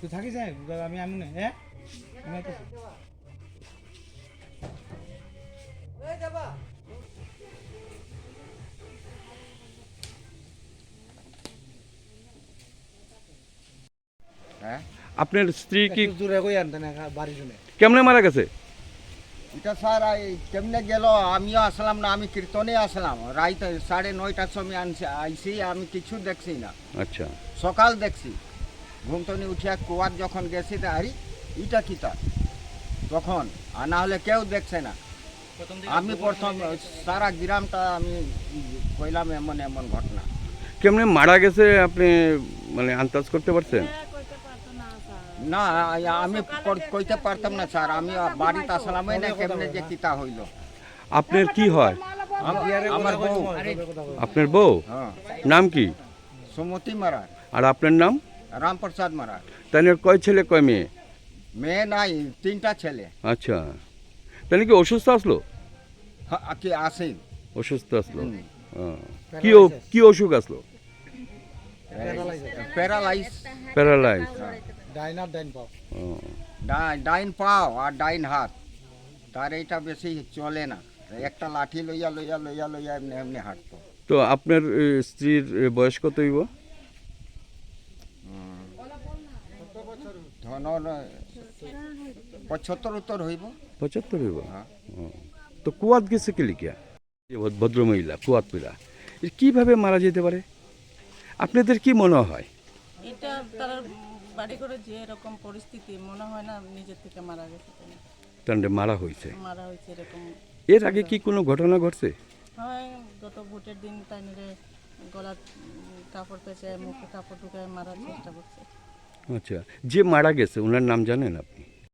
তো থাকিস হ্যাঁ আমি আমি না হ্যাঁ হ্যাঁ? আপনার স্ত্রী কি দূরে কই আনতে না বাড়ি শুনে। কেমনে মারা গেছে? এটা স্যার এই কেমনে গেল? আমিও আসলাম না আমি কীর্তনে আসলাম। রাইত সাড়ে নয়টার সময় আনছি আইসি আমি কিছু দেখছি না। আচ্ছা। সকাল দেখছি। ঘুমটনি উঠিয়া কুয়ার যখন গেছি তা আরে ইটা কিতা তখন আর না হলে কেউ দেখছে না। আমি প্রথম সারা গ্রামটা আমি কইলাম এমন এমন ঘটনা। কেমনে মারা গেছে আপনি মানে আন্দাজ করতে পারছেন? না আমি কইতে পারতাম না স্যার। আমি বাড়িতে আসলামই না কেমনে যে কিতা হইল। আপনার কি হয়? আম- আমার বউ। আপনার বউ? হ্যাঁ। নাম কি? সুমতি মারার। আর আপনার নাম? রামপ্রসাদ মারার। তাহলে কয় ছেলে কয় মেয়ে? মেয়ে নাই তিনটা ছেলে। আচ্ছা। তাহলে কি অসুস্থ আসলো? হ্যাঁ, কি আসে অসুস্থ আসলো। কি কি অসুখ আসলো? প্যারালাইজ প্যারালাইজ ডাইন আর ডাইন পাও। ডাইন পাও আর ডাইন হাত। তার এইটা বেশি চলে না। একটা লাঠি লইয়া লইয়া লইয়া লইয়া এমনি এমনি হাঁটতো। তো আপনার স্ত্রীর বয়স কত হইব? ধন পঁচাত্তর উত্তর হইব। পঁচাত্তর হইব? হ্যাঁ। তো কুয়াত গেছে কি লিখিয়া? এই ভদ- ভদ্রমহিলা কুয়াত পিলা কীভাবে মারা যেতে পারে? আপনাদের কি মনে হয়? এটা তার বাড়ি করে যে এরকম পরিস্থিতি মনে হয় না নিজের থেকে মারা গেছে তাহলে মারা হয়েছে? মারা হয়েছে এরকম। এর আগে কি কোনো ঘটনা ঘটছে? হয় গত ভোটের দিন তাই গলার কাপড় পেঁচে মুখে কাপড় ঢুকায় মারার চেষ্টা করছে। আচ্ছা যে মারা গেছে ওনার নাম জানেন আপনি?